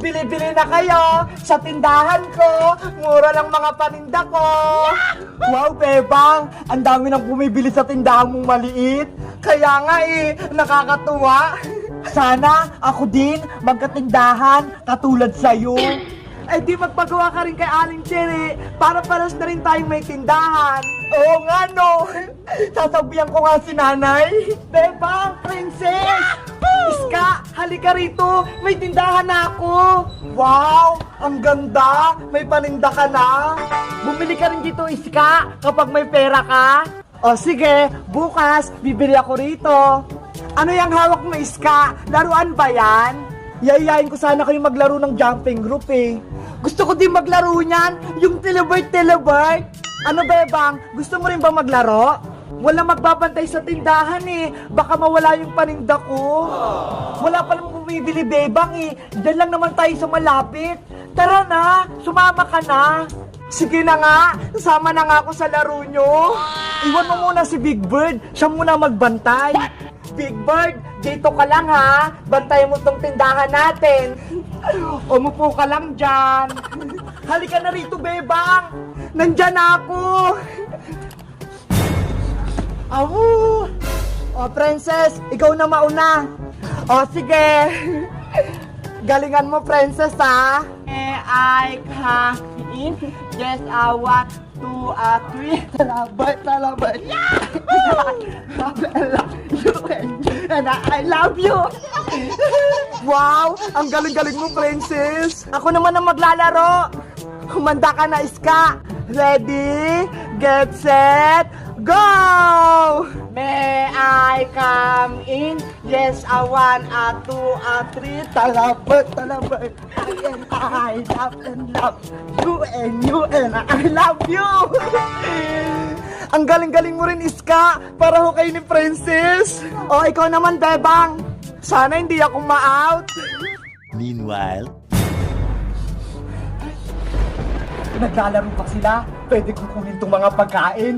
Bili-bili na kayo sa tindahan ko. Mura lang mga paninda ko. Wow, Bebang! Ang dami nang bumibili sa tindahan mong maliit. Kaya nga eh, nakakatuwa. Sana ako din magkatindahan katulad sa'yo. Eh di magpagawa ka rin kay Aling Cherry para paras na rin tayong may tindahan. Oo nga no. Sasabihan ko nga si nanay. Bebang, princess! Iska, halika rito. May tindahan na ako. Wow, ang ganda. May paninda ka na. Bumili ka rin dito, Iska, kapag may pera ka. O sige, bukas, bibili ako rito. Ano yung hawak mo, Iska? Laruan ba yan? Yayayain ko sana kayo maglaro ng jumping group eh. Gusto ko din maglaro niyan, yung Telebird Telebird. Ano bebang, gusto mo rin ba maglaro? Wala magbabantay sa tindahan eh. Baka mawala yung paninda ko. Wala pa naman bumibili bebang eh. Diyan lang naman tayo sa malapit. Tara na, sumama ka na. Sige na nga, sama na nga ako sa laro nyo. Iwan mo muna si Big Bird, siya muna magbantay. Big Bird, dito ka lang ha. Bantayan mo tong tindahan natin. Umupo ka lang dyan. Halika na rito, Bebang. Nandyan na ako. Awu! O, Princess, ikaw na mauna. O, sige. Galingan mo, Princess, ha? Eh, I in. Yes, I want two, uh, three. Talabat, talabat. you and I love you. Wow! Ang galing-galing mo, Princess. Ako naman ang maglalaro. Humanda ka na, Iska. Ready, get set, go! May I come in? Yes, I want a two, a three. Talabat, talabat. I and I love and love you and you and I love you. Ang galing-galing mo rin, Iska. Para ho kayo ni Princess. O, ikaw naman, Bebang. Sana hindi ako ma-out. Meanwhile, Naglalaro pa sila. Pwede kong kunin itong mga pagkain.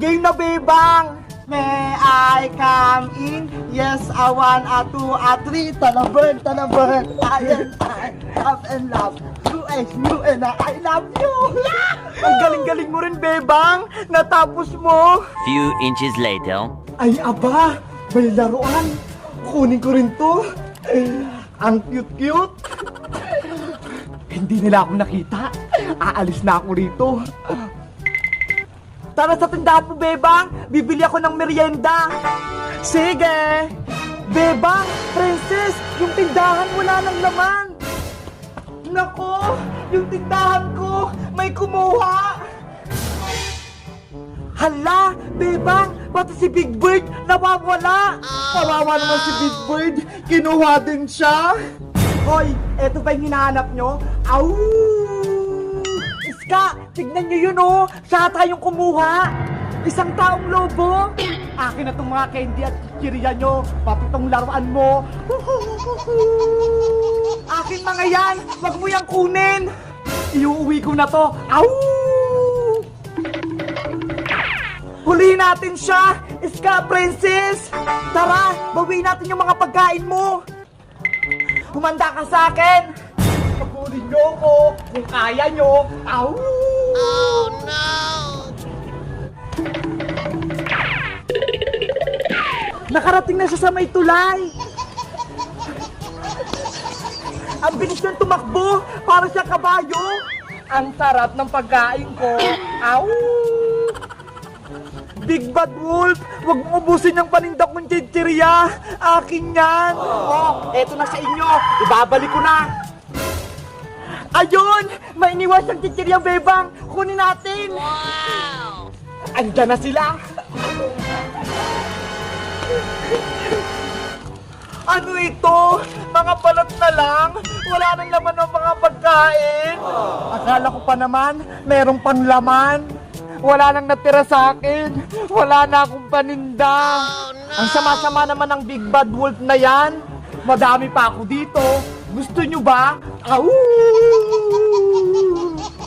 Game na, Bebang! May I come in? Yes, I want a two, a three. Talabern, talabern. I and I love and love. You and you and I love you. Ang galing-galing mo rin, Bebang. Natapos mo. few inches later. Ay, aba! May laruan! Kunin ko rin to! Ang cute-cute! Hindi nila ako nakita. Aalis na ako rito. Tara sa tindahan mo, Bebang! Bibili ako ng merienda! Sige! Bebang! Princess! Yung tindahan wala ng laman! Nako! Yung tindahan ko! May kumuha! Hala! Bebang! Pati si Big Bird nawawala! Kawawa naman si Big Bird! Kinuha din siya! Hoy! Eto ba yung hinahanap nyo? Au! Iska! Tignan nyo yun oh! Siya tayong kumuha! Isang taong lobo! Akin na tong mga candy at chichirya nyo! Pati tong laruan mo! Akin mga yan! Wag mo yang kunin! Iuuwi ko na to! Au! Hulihin natin siya! Iska, princess! Tara, bawiin natin yung mga pagkain mo! Humanda ka sa akin! Niyo ako kung kaya niyo! Au! Oh, no! Nakarating na siya sa may tulay! Ang bilis niyang tumakbo! Para siya kabayo! Ang sarap ng pagkain ko! Au! Big Bad Wolf, huwag mo ubusin yung paninda kong chichirya. Akin yan. Oh, eto na sa inyo. Ibabalik ko na. Ayun! May iniwas ang chichirya, Bebang. Kunin natin. Wow! Andyan na sila. Ano ito? Mga palat na lang? Wala nang laman ng mga pagkain? Akala ko pa naman, merong panlaman. Wala nang natira sa akin. Wala na akong paninda. Ang sama-sama naman ng Big Bad Wolf na yan. Madami pa ako dito. Gusto nyo ba? Au!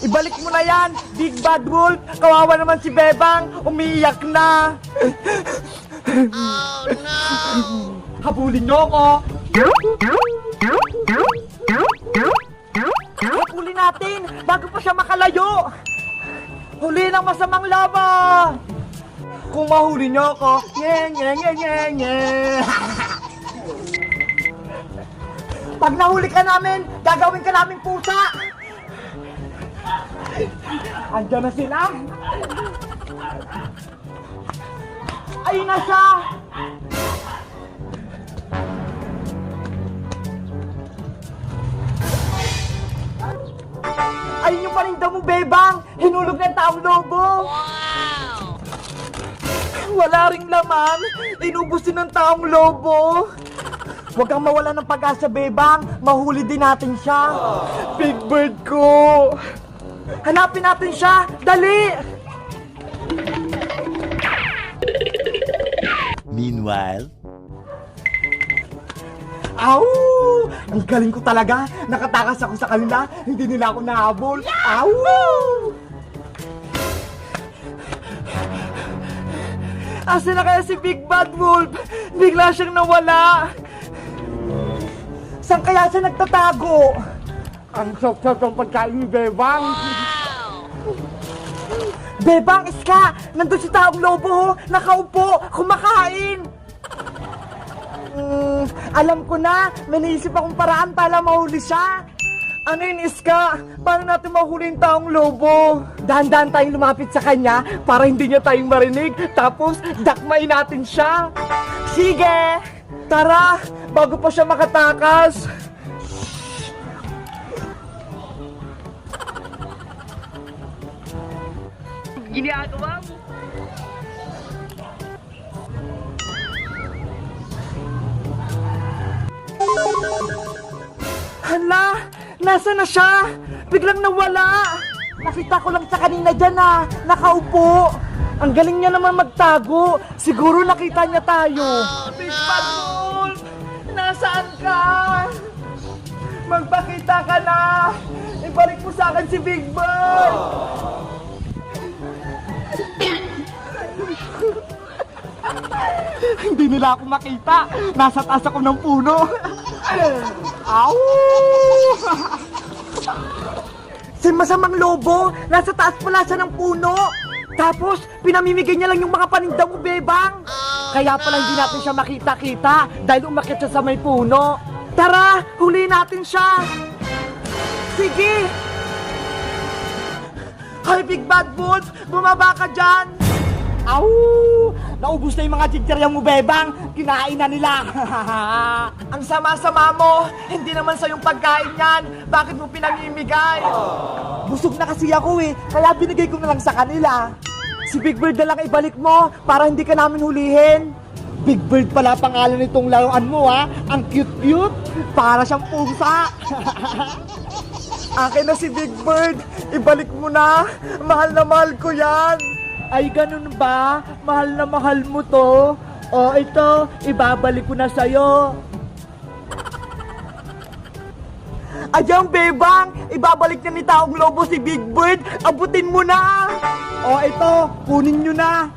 Ibalik mo na yan, Big Bad Wolf! Kawawa naman si Bebang! Umiiyak na! Oh no! Habulin niyo ako! Habulin natin bago pa siya makalayo! Huli ng masamang laban! Kung mahuli niyo ako, nye nye nye nye nye! Pag nahuli ka namin, gagawin ka namin pusa! Andiyan na sila! Ayun na siya! Ayun yung paninda mo, Bebang! Hinulog ng taong lobo! Wala ring laman! Inubos din ng taong lobo! Huwag kang mawala ng pag-asa, Bebang! Mahuli din natin siya! Big Bird ko! Hanapin natin siya! Dali! Meanwhile, Aw! Ang galing ko talaga! Nakatakas ako sa kanila! Hindi nila ako nahabol! Aw! Asa na kaya si Big Bad Wolf? Bigla siyang nawala! Saan kaya siya nagtatago? Ang sok-sok ng pagkain ni Bebang! Bebang, iska! Nandun si taong lobo, ho! Nakaupo! Kumakain! Mm, alam ko na, may naisip akong paraan para mahuli siya. Ano yun, Iska? Paano natin mahuli yung taong lobo? Dahan-dahan tayong lumapit sa kanya para hindi niya tayong marinig. Tapos, dakmain natin siya. Sige! Tara! Bago pa siya makatakas. ginagawa mo? Hala! Nasa na siya? Biglang nawala! Nakita ko lang sa kanina dyan ah, nakaupo. Ang galing niya naman magtago. Siguro nakita niya tayo. Bad Wolf! Nasaan ka? Magpakita ka na! Ibalik mo sa akin si Big Bird! Hindi nila ako makita. Nasa taas ako ng puno. Ow! si masamang lobo, nasa taas pala siya ng puno. Tapos, pinamimigay niya lang yung mga paninda mo, bebang. Kaya pala hindi natin siya makita-kita dahil umakit siya sa may puno. Tara, huli natin siya. Sige. Hi, Big Bad Wolf! Bumaba ka dyan! Au! Naubos na yung mga chichirya mo, Bebang! Kinain na nila! Ang sama-sama mo! Hindi naman sa yung pagkain yan! Bakit mo pinamimigay? Busog na kasi ako eh, kaya binigay ko na lang sa kanila. Si Big Bird na lang ibalik mo para hindi ka namin hulihin. Big Bird pala pangalan nitong laruan mo ha. Ang cute-cute. Para siyang pusa. Akin na si Big Bird. Ibalik mo na. Mahal na mahal ko yan. Ay, ganun ba? Mahal na mahal mo to? O, ito, ibabalik ko na sa'yo. Adyang bebang, ibabalik na ni Taong Lobo si Big Bird. Abutin mo na. O, ito, kunin nyo na.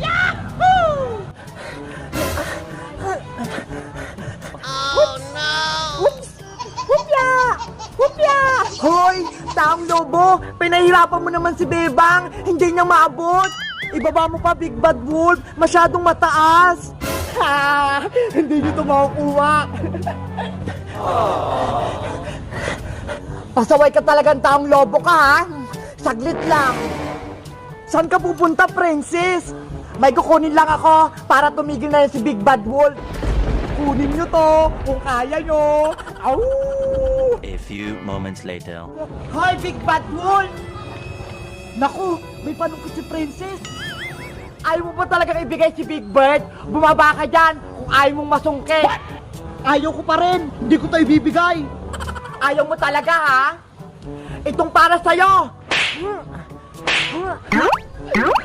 Yahoo! Whoops! Hupya! Hupya! Hoy! Taong lobo! Pinahirapan mo naman si Bebang! Hindi niya maabot! Ibaba mo pa, Big Bad Wolf! Masyadong mataas! Ha! Hindi niyo ito makukuha! Pasaway ka talagang taong lobo ka, ha? Saglit lang! Saan ka pupunta, Princess? May kukunin lang ako para tumigil na yan si Big Bad Wolf. Kunin nyo to kung kaya nyo. Au! a few moments later. Hoy, Big Bad Wolf! Naku, may panungkot si Princess. Ayaw mo ba talagang ibigay si Big Bird? Bumaba ka dyan kung ayaw mong masungke. Ayaw ko pa rin. Hindi ko to ibibigay. Ayaw mo talaga, ha? Itong para sa'yo.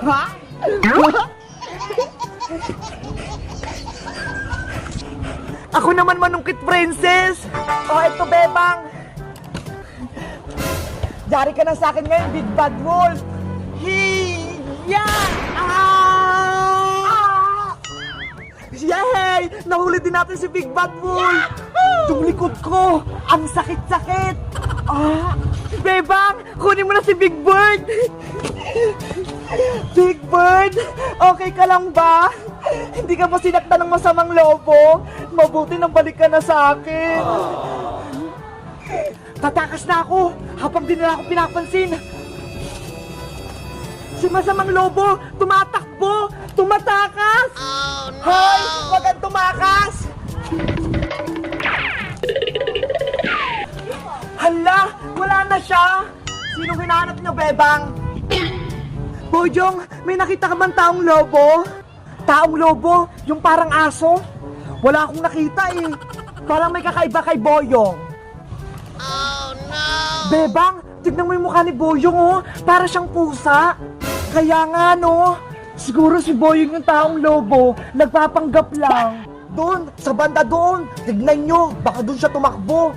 Ha? Ako naman manungkit, princess! Oh, ito, bebang! Yari ka na sa akin ngayon, Big Bad Wolf! Nahuli din natin si Big Bad Wolf! Yung likod ko, ang sakit-sakit! Ah! Bebang, kunin mo na si Big Bird! Big Bird, okay ka lang ba? Hindi ka ba sinaktan ng masamang lobo? Mabuti nang balik ka na sa akin. Tatakas na ako habang di nila ako pinapansin. Si masamang lobo, tumatakbo, tumatakas! Hoy, wag kang tumakas! Hala, wala na siya! Sino hinahanap niyo, Bebang? Boyong, may nakita ka bang taong lobo? Taong lobo? Yung parang aso? Wala akong nakita eh. Parang may kakaiba kay Boyong. Oh no! Bebang, tignan mo yung mukha ni Boyong oh. Para siyang pusa. Kaya nga no, siguro si Boyong yung taong lobo, nagpapanggap lang. Doon, sa banda doon. Tignan nyo, baka doon siya tumakbo.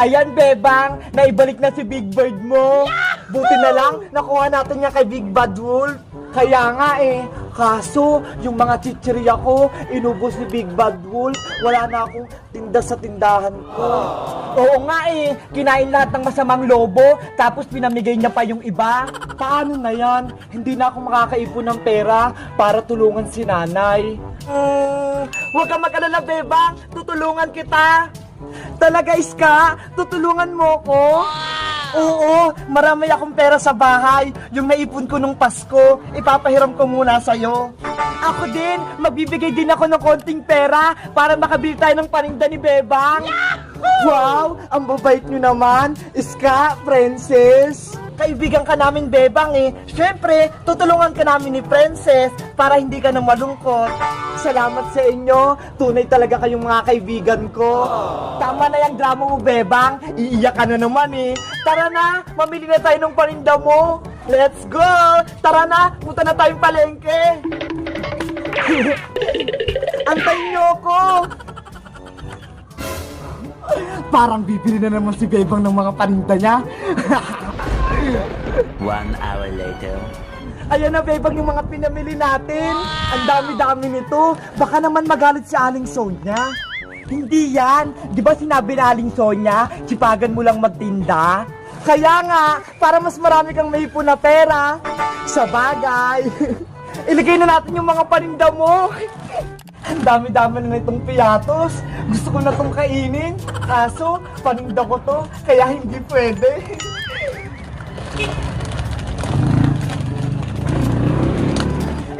Ayan, Bebang, naibalik na si Big Bird mo. Buti na lang, nakuha natin niya kay Big Bad Wolf. Kaya nga eh, kaso yung mga chichirya ko, inubos ni Big Bad Wolf, wala na akong tinda sa tindahan ko. Oo nga eh, kinain lahat ng masamang lobo, tapos pinamigay niya pa yung iba. Paano na yan? Hindi na ako makakaipon ng pera para tulungan si nanay. Hmm, huwag kang mag-alala, Bebang, tutulungan kita. Talaga, Iska? Tutulungan mo ko? Oo, marami akong pera sa bahay. Yung naipon ko nung Pasko, ipapahiram ko muna sa'yo. Ako din, magbibigay din ako ng konting pera para makabili tayo ng paninda ni Bebang. Wow, ang babait nyo naman. Iska, Princess. Kaibigan ka namin, Bebang eh. Siyempre, tutulungan ka namin ni Princess para hindi ka na malungkot. Salamat sa inyo. Tunay talaga kayong mga kaibigan ko. Tama na yung drama mo, Bebang. Iiyak ka na naman eh. Tara na, mamili na tayo ng paninda mo. Let's go! Tara na, punta na tayong palengke. Antayin niyo ako. Parang bibili na naman si Bebang ng mga paninda niya. One hour later. Ayan na, Bebang, yung mga pinamili natin. Ang dami-dami nito. Baka naman magalit si Aling Sonya. Hindi yan. Di ba sinabi na Aling Sonya, sipagan mo lang magtinda? Kaya nga, para mas marami kang maipon na pera. Sa bagay. Iligay na natin yung mga paninda mo. Ang dami-dami na itong piyatos. Gusto ko na itong kainin. Kaso, paninda ko to, kaya hindi pwede.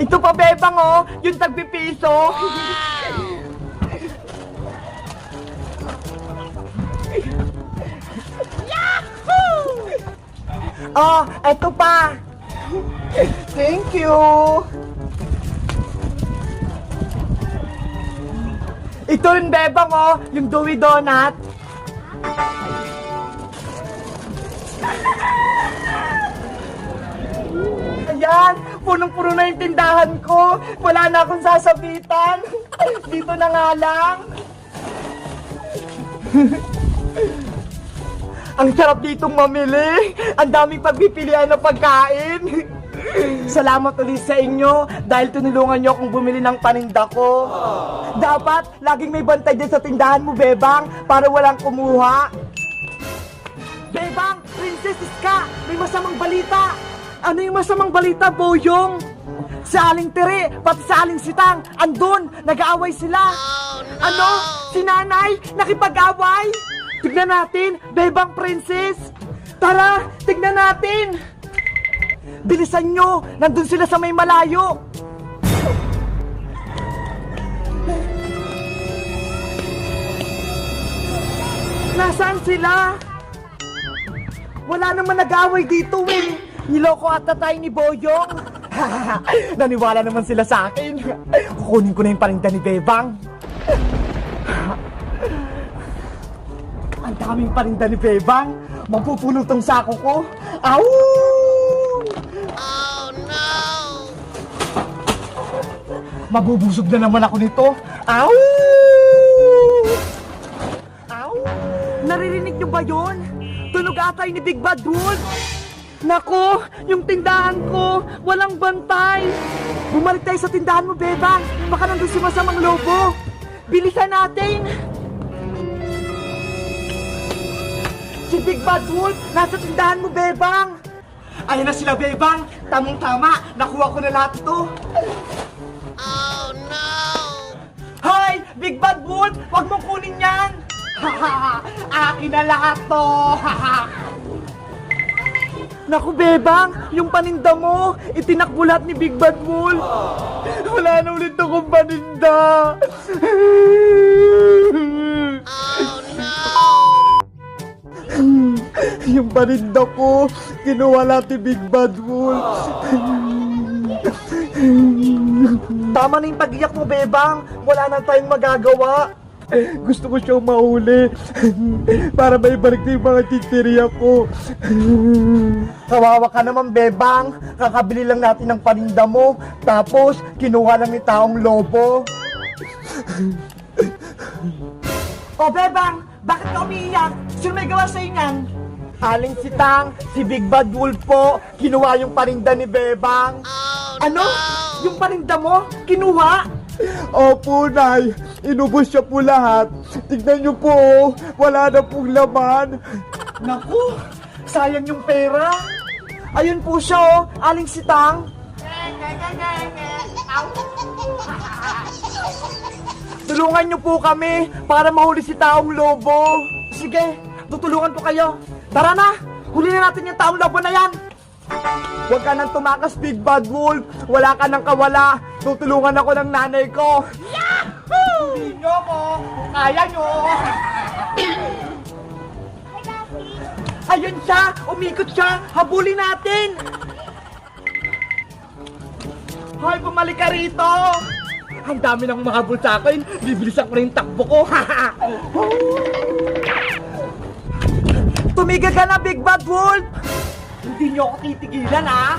Ito pa, Bebang, oh. Yung tagpipiso. Yahoo! Oh, ito pa. Thank you. Ito rin, Bebang, oh. Yung Dewey Donut. Ayan, punong-puno na yung tindahan ko. Wala na akong sasabitan. Dito na nga lang. Ang sarap ditong mamili. Ang daming pagpipilian ng pagkain. Salamat ulit sa inyo dahil tinulungan nyo akong bumili ng paninda ko. Dapat laging may bantay din sa tindahan mo, Bebang, para walang kumuha. Bebang, Princess Iska, may masamang balita. Ano yung masamang balita, Boyong? Sa Aling Tere, pati sa Aling Sitang, andun, nag-aaway sila. Ano? Si nanay, nakipag-away? Tignan natin, Bebang Princess. Tara, tignan natin. Bilisan nyo, nandun sila sa may malayo. Nasaan sila? Wala naman nag-away dito eh. Niloko ata tayo ni Boyong. Naniwala naman sila sa akin. Kukunin ko na yung paninda ni Bebang. Ang daming paninda ni Bebang. Mapupuno tong sako ko. Au! Oh no! Mabubusog na naman ako nito. Au! Au! Naririnig niyo ba yun? Tunog ata ni Big Bad Wolf. Nako, yung tindahan ko, walang bantay. Bumalik tayo sa tindahan mo, Bebang. Baka nandun si masamang lobo. Bilisan natin. Si Big Bad Wolf, nasa tindahan mo, Bebang. Ayun na sila, Bebang. Tamang-tama, nakuha ko na lahat ito. Hoy, Big Bad Wolf, wag mong kunin yan. Akin na lahat to. Naku, Bebang, yung paninda mo, itinakbo lahat ni Big Bad Wolf. Wala na ulit akong paninda. yung paninda ko, kinuha lahat ni Big Bad Wolf. Tama na yung pag-iyak mo, Bebang. Wala na tayong magagawa. Gusto ko siyang mahuli para may balik na yung mga titiriya ko. Kawawa ka naman, Bebang. Kakabili lang natin ng paninda mo. Tapos, kinuha lang ni taong lobo. o, Bebang, bakit ka umiiyak? Sino may gawa sa'yo niyan? Aling si Tang, si Big Bad Wolf po, kinuha yung paninda ni Bebang. ano? Yung paninda mo? Kinuha? Opo, Nay. Inubos siya po lahat. Tignan niyo po, oh. wala na pong laman. Naku, sayang yung pera. Ayun po siya, oh. Aling si Tang. Tulungan niyo po kami para mahuli si Taong Lobo. Sige, tutulungan ko kayo. Tara na, huli na natin yung Taong Lobo na yan. Huwag ka nang tumakas, Big Bad Wolf. Wala ka nang kawala. Tutulungan ako ng nanay ko. Yahoo! Hindi nyo ko. Kaya nyo. Ayun siya! Umikot siya! Habulin natin! Hoy, bumalik ka rito! Ang dami ng mga habol sa akin. Bibilisan ko na yung takbo ko. Tumigil ka na, Big Bad Wolf! Hindi niyo ako titigilan, ah!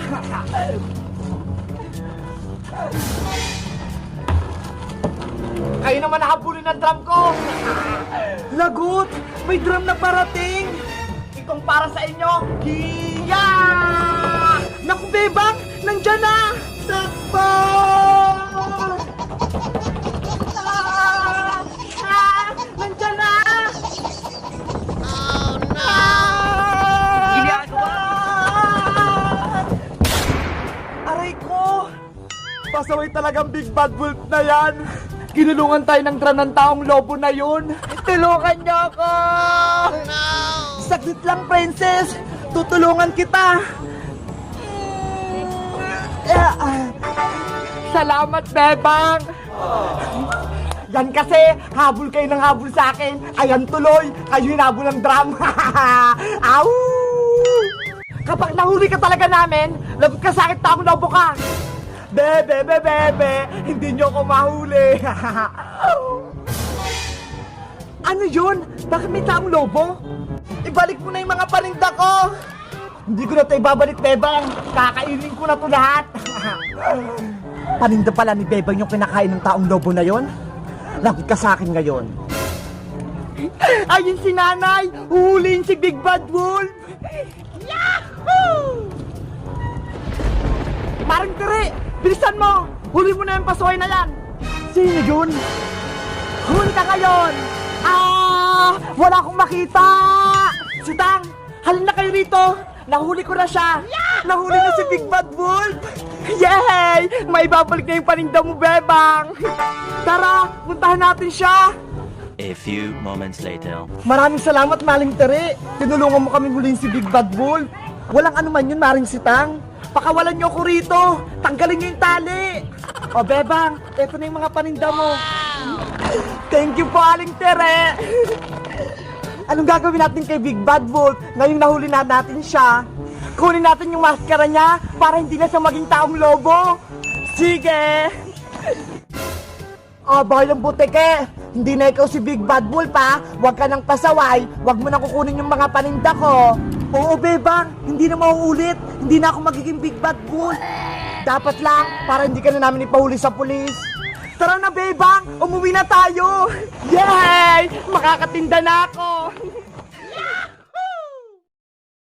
Kayo naman nakabulin ng drum ko! Lagot! May drum na parating! Itong para sa inyo! Hiya! Naku, Bebang! Nandyan na! Pasaway talagang Big Bad Wolf na yan! Kinulungan tayo ng drum ng taong lobo na yun! Tulungan niyo ako! Saglit lang, Princess! Tutulungan kita! Salamat, Bebang! Yan kasi, habol kayo ng habol sa akin. Ayan tuloy, kayo hinabol ng drum. Au! Kapag nahuli ka talaga namin, lagot ka sa akin, taong lobo ka. Bebe, bebe, bebe, hindi nyo ko mahuli. ano yun? Bakit may taong lobo? Ibalik mo na yung mga paninda ko. Hindi ko na ito ibabalik, Bebang. Kakainin ko na ito lahat. Paninda pala ni Bebang yung kinakain ng taong lobo na yon. Lagot ka sa akin ngayon. Ayun si nanay! Huhulihin si Big Bad Wolf! Bilisan mo! Huli mo na yung pasuhay na yan! Sino yun? Huli ka ngayon! Ah! Wala akong makita! Si Tang! Halin na kayo rito! Nahuli ko na siya! Nahuli na si Big Bad Wolf! Yay! May babalik na yung paninda mo, Bebang! Tara! Puntahan natin siya! A few moments later. Maraming salamat, Maling Tere. Tinulungan mo kami huliin si Big Bad Wolf. Walang ano man yun, Maring Sitang. Pakawalan niyo ako rito. Tanggalin niyo yung tali. O, Bebang, eto na yung mga paninda mo. Thank you po, Aling Tere. Anong gagawin natin kay Big Bad Wolf ngayong nahuli na natin siya? Kunin natin yung maskara niya para hindi na siya maging taong lobo. Sige! Aba, yung butike. Hindi na ikaw si Big Bad Wolf, ha? Huwag ka nang pasaway. Huwag mo na kukunin yung mga paninda ko. Oo, Bebang. Hindi na mauulit. Hindi na ako magiging Big Bad Wolf. Dapat lang, para hindi ka na namin ipahuli sa pulis. Tara na, Bebang! Umuwi na tayo! Yay! Makakatinda na ako!